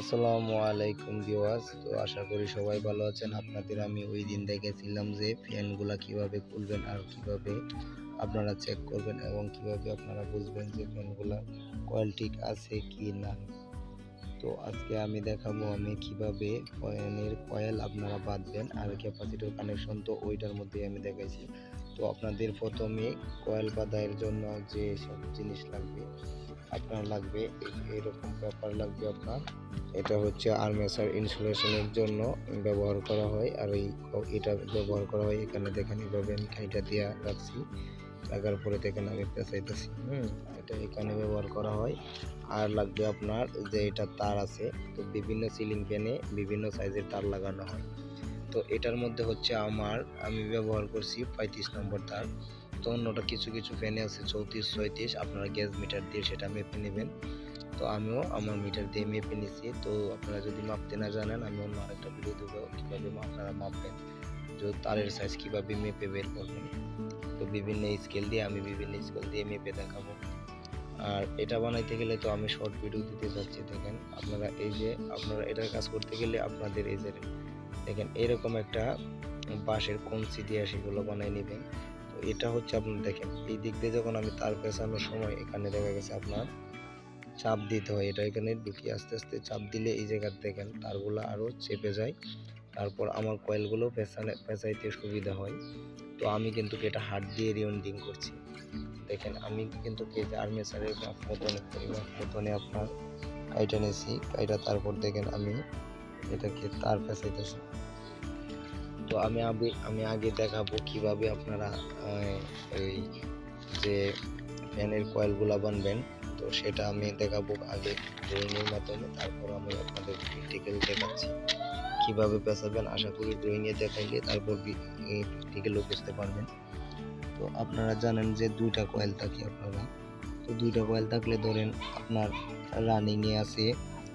আসসালামু আলাইকুম ভিউয়ার্স। তো আশা করি সবাই ভালো আছেন। আপনাদের আমি ওই দিন দেখেছিলাম যে ফ্যানগুলা কীভাবে খুলবেন আর কীভাবে আপনারা চেক করবেন এবং কীভাবে আপনারা বুঝবেন যে ফ্যানগুলা কয়েল ঠিক আছে কি না। তো আজকে আমি দেখাবো আমি কীভাবে ফ্যানের কয়েল আপনারা বাঁধবেন আর ক্যাপাসিটর কানেকশন তো ওইটার মধ্যে আমি দেখাইছি। তো আপনাদের প্রথমে কয়েল বাঁধার জন্য যে সব জিনিস লাগবে আপনার লাগবে এরকম পেপার লাগবে আপনার। এটা হচ্ছে আর্মেচার ইনসুলেশনের জন্য ব্যবহার করা হয়, আর এই এটা ব্যবহার করা হয়। এখানে দেখেন এভাবে আমি খাইটা দিয়ে রাখছি। লাগার পরে দেখেন আমি পেঁচাইতেছি হুম, এটা এখানে ব্যবহার করা হয়। আর লাগবে আপনার যে এটা তার আছে, তো বিভিন্ন সিলিং ফ্যানে বিভিন্ন সাইজের তার লাগানো হয়। তো এটার মধ্যে হচ্ছে আমার, আমি ব্যবহার করছি পঁয়ত্রিশ নম্বর তার। তো অন্যটা কিছু কিছু ফ্যানে আছে চৌত্রিশ, ছয়ত্রিশ। আপনারা গ্যাস মিটার দিয়ে সেটা মেপে নেবেন। তো আমিও আমার মিটার দিয়ে মেপে নিছি। তো আপনারা যদি মাপতে না জানেন, আমি অন্য আরেকটা ভিডিও দেবো কীভাবে আপনারা মাপবেন। যে তারের সাইজ কীভাবে মেপে বের করবেন। তো বিভিন্ন স্কেল দিয়ে আমি বিভিন্ন স্কেল দিয়ে মেপে দেখাবো। আর এটা বানাইতে গেলে তো আমি শর্ট ভিডিও দিতে চাচ্ছি দেখেন। আপনারা এই যে, আপনারা এটার কাজ করতে গেলে আপনাদের এই যে, দেখেন, এরকম একটা বাঁশের কঞ্চি দিয়ে সেগুলো বানাই নেবেন। এটা হচ্ছে আপনার দেখেন, এই দিক দিয়ে যখন আমি তার পেঁচানোর সময় এখানে দেখা গেছে আপনার চাপ দিতে হয়, এটা এখানে ঢুকিয়ে আস্তে আস্তে চাপ দিলে এই জায়গার দেখেন তারগুলো আরও চেপে যায়, তারপর আমার কয়েলগুলো পেঁচানে পেঁচাইতে সুবিধা হয়। তো আমি কিন্তু এটা হাত দিয়ে রিউন্ডিং করছি। দেখেন, আমি কিন্তু আর্মেচারের মাপ মতনে পরিমাপ মতনে আপনার কাইটা নিয়েছি কাইটা তারপর দেখেন আমি এটাকে তার পেঁচাইতেছি তো আমি আগে আমি আগে দেখাবো কীভাবে আপনারা এই যে ফ্যানের কয়েলগুলা বানবেন। তো সেটা আমি দেখাবো আগে ড্রয়িংয়ের মাধ্যমে। তারপর আমি আপনাদের প্র্যাকটিক্যাল দেখাচ্ছি কীভাবে পেঁচাবেন। আশা করি ড্রয়িংয়ে দেখাইলে তারপর প্র্যাকটিক্যালও বুঝতে পারবেন। তো আপনারা জানেন যে দুইটা কয়েল থাকে আপনারা। তো দুইটা কয়েল থাকলে ধরেন আপনার রানিংয়ে আছে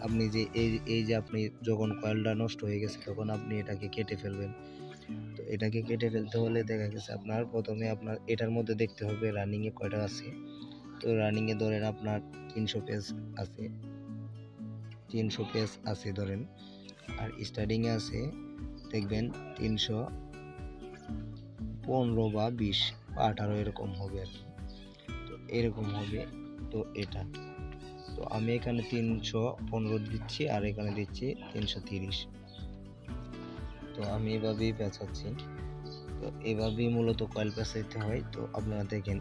আপনি যে এই এই যে আপনি যখন কয়েলটা নষ্ট হয়ে গেছে, তখন আপনি এটাকে কেটে ফেলবেন। তো এটাকে কেটে ফেলতে হলে দেখা গেছে আপনার প্রথমে আপনার এটার মধ্যে দেখতে হবে রানিংয়ে কয়টা আছে। তো রানিংয়ে ধরেন আপনার তিনশো পেজ আছে। তিনশো পেজ আছে ধরেন। আর স্টার্টিংয়ে আছে, দেখবেন তিনশো পনেরো বা বিশ বা আঠারো এরকম হবে আর কি। তো এরকম হবে। তো এটা তো আমি এখানে তিনশো পনেরো দিচ্ছি আর এখানে দিচ্ছি তিনশো তিরিশ। তো আমি এভাবেই পেঁচাচ্ছি। তো এভাবেই মূলত কয়েল পেঁচাইতে হয়। তো আপনারা দেখেন,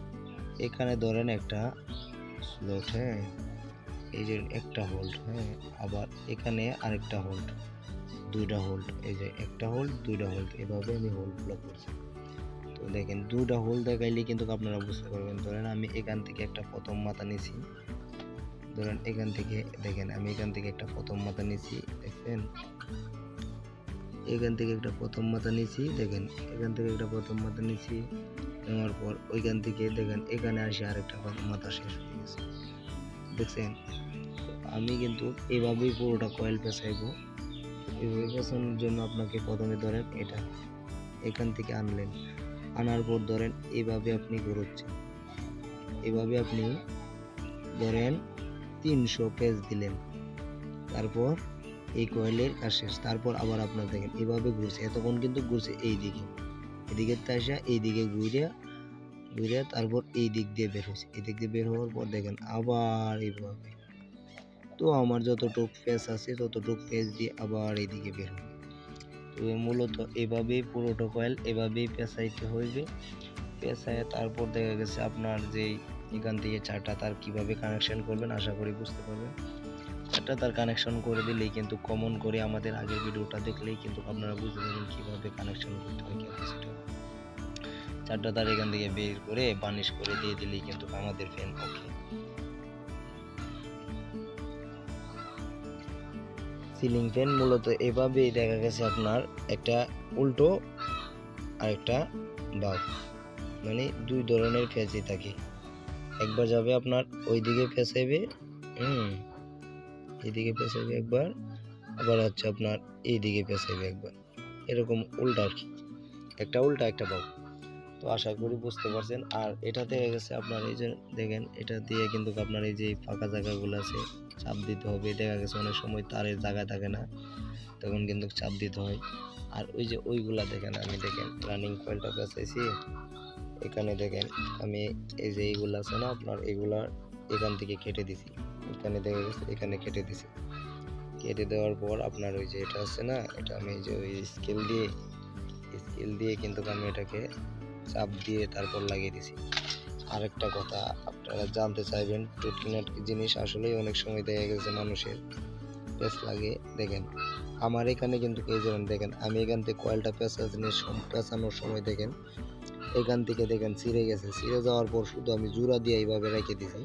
এখানে ধরেন একটা স্লট হ্যাঁ? এই যে একটা হোল্ড হ্যাঁ? আবার এখানে আরেকটা হোল্ড দুইটা হোল্ড এই যে একটা হোল্ড দুইটা হোল্ড এভাবে আমি হোল্ডগুলো করছি। তো দেখেন, দুইটা হোল দেখাইলে কিন্তু আপনারা বুঝতে পারবেন। ধরেন আমি এখান থেকে একটা প্রথম মাথা নিছি। ধরেন এখান থেকে দেখেন, আমি এখান থেকে একটা প্রথম মাথা নিয়েছি, দেখছেন? এখান থেকে একটা প্রথম মাথা নিয়েছি, দেখেন, এখান থেকে একটা প্রথম মাথা নিয়েছি, নেওয়ার পর ওইখান থেকে দেখেন, এখানে আসে আরেকটা মাথা শেষ হয়ে গেছে। দেখছেন? আমি কিন্তু এভাবেই পুরোটা কয়েল পেঁচাইবো। এভাবে পেঁচানোর জন্য আপনাকে প্রথমে ধরেন এটা এখান থেকে আনলেন। আনার পর ধরেন এভাবে আপনি ঘুরোচ্ছেন। এভাবে আপনি ধরেন তিনশো পেজ দিলেন। তারপর এই কয়েলের কাজ শেষ। তারপর আবার আপনার দেখেন, এভাবে ঘুরছে। এতক্ষণ কিন্তু ঘুরছে এই দিকে এদিকে আসা এই দিকে ঘুরে ঘুরে তারপর এই দিক দিয়ে বের হয়েছে। এই দিক দিয়ে বের হওয়ার পর দেখেন আবার এইভাবে। তো আমার যতটুক পেজ আছে, ততটুক পেজ দিয়ে আবার এইদিকে বের হবে তো মূলত এভাবেই পুরোটা কয়েল এভাবেই পেঁচাইতে হইবে। পেঁচায় তারপর দেখা গেছে আপনার যেই এখান থেকে চারটা তার কীভাবে কানেকশন করবেন, আশা করি বুঝতে পারবেন। চারটা তার কানেকশন করে দিলেই কিন্তু কমন করে আমাদের আগের ভিডিওটা দেখলেই কিন্তু আপনারা বুঝতে পারবেন কীভাবে কানেকশন করতে হয় ক্যাপাসিটর চারটা তার এখান থেকে বের করে বানিশ করে দিয়ে দিলেই কিন্তু আমাদের ফ্যান ওকে সিলিং ফ্যান মূলত এভাবেই দেখা গেছে আপনার একটা উল্টো আর একটা বাঘ মানে দুই ধরনের ফেঁচি থাকে। একবার যাবে আপনার ওই দিকে ফেঁসাইবে, হুম এইদিকে পেঁচাইবে একবার, আবার হচ্ছে আপনার এই দিকে পেঁচাইবে একবার। এরকম উল্টা আর কি, একটা উল্টা একটা তো তো আশা করি বুঝতে পারছেন। আর এটা দেখা গেছে আপনার এই যে দেখেন, এটা দিয়ে কিন্তু আপনার এই যে ফাঁকা জায়গাগুলো আছে, চাপ দিতে হবে। দেখা গেছে অনেক সময় তারের জায়গা থাকে না, তখন কিন্তু চাপ দিতে হয়। আর ওই যে ওইগুলা দেখেন, আমি দেখেন রানিং কয়েলটা পেঁচাইছি এখানে দেখেন, আমি এই যে এইগুলো আছে না আপনার, এগুলা এখান থেকে কেটে দিছি। এখানে দেখা গেছে, এখানে কেটে দিছি। কেটে দেওয়ার পর আপনার ওই যে এটা আছে না, এটা আমি যে ওই স্কেল দিয়ে স্কেল দিয়ে কিন্তু আমি এটাকে চাপ দিয়ে তারপর লাগিয়ে দিছি। আরেকটা কথা, আপনারা জানতে চাইবেন টুটকিনাট জিনিস আসলেই অনেক সময় দেখা গেছে মানুষের পেঁচ লাগে। দেখেন, আমার এখানে কিন্তু এই যেমন দেখেন, আমি এখান থেকে কয়েলটা পেঁচানোর সময় দেখেন এখান থেকে দেখেন ছিঁড়ে গেছে। ছিঁড়ে যাওয়ার পর শুধু আমি জোড়া দিয়ে এইভাবে রেখে দিছি।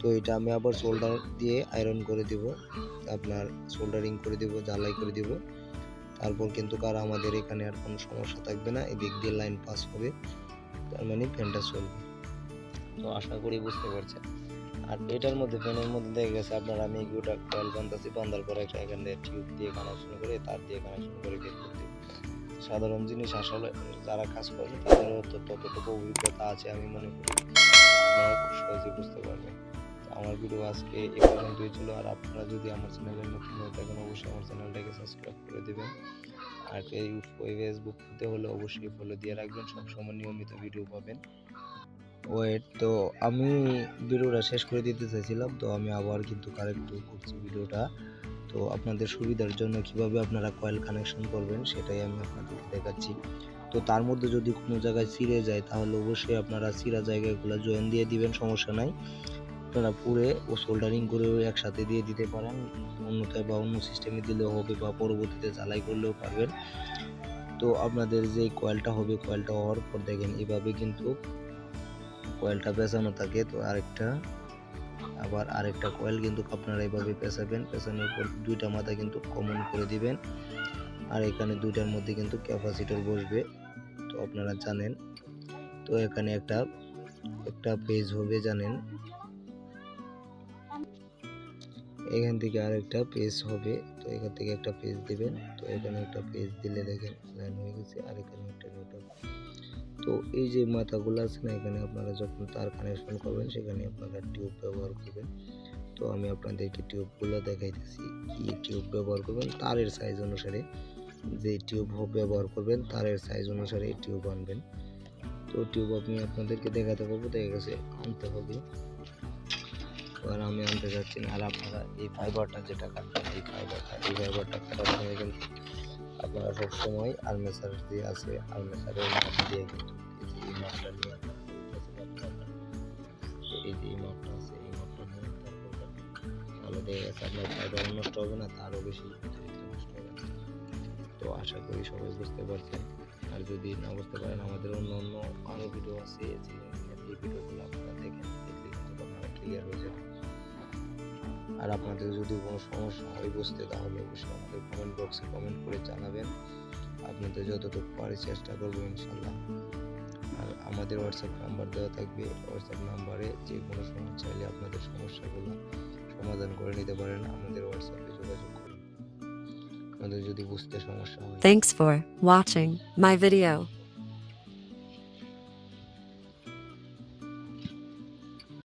তো এটা আমি আবার সোল্ডার দিয়ে আয়রন করে দিব। আপনার সোল্ডারিং করে দিব, জ্বালাই করে দিব। তারপর কিন্তু কার আমাদের এখানে আর কোনো সমস্যা থাকবে না। এদিক দিয়ে লাইন পাস হবে। তার মানে ফ্যানটা চলবে। তো আশা করি বুঝতে পারছেন। আর এটার মধ্যে ফ্যানের মধ্যে দেখা গেছে আপনার, আমি গোটা কয়েল বান্ধাছি বান্ধার পরে একটা এখান দিয়ে টিউব দিয়ে কানেকশন করে, তার দিয়ে কানেকশন করে বের করে দিই সাধারণ জিনিস আসলে যারা কাজ করে তাদেরও তো ততটুকু অভিজ্ঞতা আছে আমি মনে করি। আপনারা খুব সহজে বুঝতে পারবেন। আমার ভিডিও আজকে এ পর্যন্তই ছিল। আর আপনারা যদি আমার চ্যানেলে নতুন হয়ে থাকেন, অবশ্যই আমার চ্যানেলটাকে সাবস্ক্রাইব করে দেবেন। আর এই ফেসবুক হতে হলে অবশ্যই ফলো দিয়ে রাখবেন। সবসময় নিয়মিত ভিডিও পাবেন। ওয়েট তো আমি ভিডিওটা শেষ করে দিতে চাইছিলাম। তো আমি আবার কিন্তু কারেক্ট করছি ভিডিওটা তো আপনাদের সুবিধার জন্য কীভাবে আপনারা কয়েল কানেকশন করবেন, সেটাই আমি আপনাদেরকে দেখাচ্ছি। তো তার মধ্যে যদি কোনো জায়গায় ছিঁড়ে যায়, তাহলে অবশ্যই আপনারা ছিঁড়া জায়গাগুলো জয়েন দিয়ে দিবেন, সমস্যা নাই। আপনারা পুরে ও সোল্ডারিং করেও একসাথে দিয়ে দিতে পারেন। অন্যথায় বা অন্য সিস্টেমে দিলেও হবে বা পরবর্তীতে জ্বালাই করলেও পারবেন। তো আপনাদের যে কয়েলটা হবে, কয়েলটা হওয়ার পর দেখেন, এভাবে কিন্তু কয়েলটা পেঁচানো থাকে। তো আরেকটা আবার আরেকটা কয়েল কিন্তু আপনারা এইভাবে পেঁচাবেন পেঁচানোর পর দুইটা মাথা কিন্তু কমন করে দিবেন। আর এখানে দুইটার মধ্যে কিন্তু ক্যাপাসিটর বসবে, তো আপনারা জানেন। তো এখানে একটা একটা পেজ হবে জানেন। এখান থেকে আরেকটা পেজ হবে। তো এখান থেকে একটা পেজ দিবেন। তো এখানে একটা পেজ দিলে দেখেন লাইন হয়ে গেছে। আর এখানে একটা নিউটন তো এই যে মাথাগুলো আছে না, এখানে আপনারা যখন তার কানেকশন করবেন, সেখানে আপনারা টিউব ব্যবহার করবেন। তো আমি আপনাদেরকে টিউবগুলো দেখাইতেছি। কি টিউব ব্যবহার করবেন? তারের সাইজ অনুসারে যে টিউব ব্যবহার করবেন, তারের সাইজ অনুসারে টিউব আনবেন। তো টিউব আমি আপনাদেরকে দেখাতে পারব, দেখা গেছে আনতে হবে। আর আমি আনতে যাচ্ছি না। আর আপনারা এই ফাইবারটা যেটা কাটবেন এই ফাইবারটা এই ফাইবারটা কাটার সময় কিন্তু আপনারা সব সময় আর্মেচার দিয়ে আছে। আলমেসারের মাপ দিয়ে কিন্তু এই মাপটা নিয়ে এই যে এই মাপটা আছে, এই মাপটা নিয়ে তারপর। তাহলে দেখা গেছে। আপনার ফাইবার নষ্ট হবে না, তারও বেশি নষ্ট হবে তো আশা করি সবাই বুঝতে পারছেন। আর যদি না বুঝতে পারেন, আমাদের অন্য অন্য আরও ভিডিও আছে, যে ভিডিওগুলো আপনারা দেখেন, দেখলে কিন্তু আপনারা ক্লিয়ার হয়ে যাবে আর আপনাদের যদি কোনো সমস্যা হয় বুঝতে তাহলে অবশ্যই আমাদের কমেন্ট বক্সে কমেন্ট করে জানাবেন। আপনাদের যতটুকু পারি চেষ্টা করব ইনশাল্লাহ। আর আমাদের হোয়াটসঅ্যাপ নাম্বার দেওয়া থাকবে। হোয়াটসঅ্যাপ নাম্বারে যে কোনো সময় চাইলে আপনাদের সমস্যাগুলো সমাধান করে নিতে পারেন। আমাদের হোয়াটসঅ্যাপে যোগাযোগ করুন। আপনাদের যদি বুঝতে সমস্যা হয় Thanks for watching my video.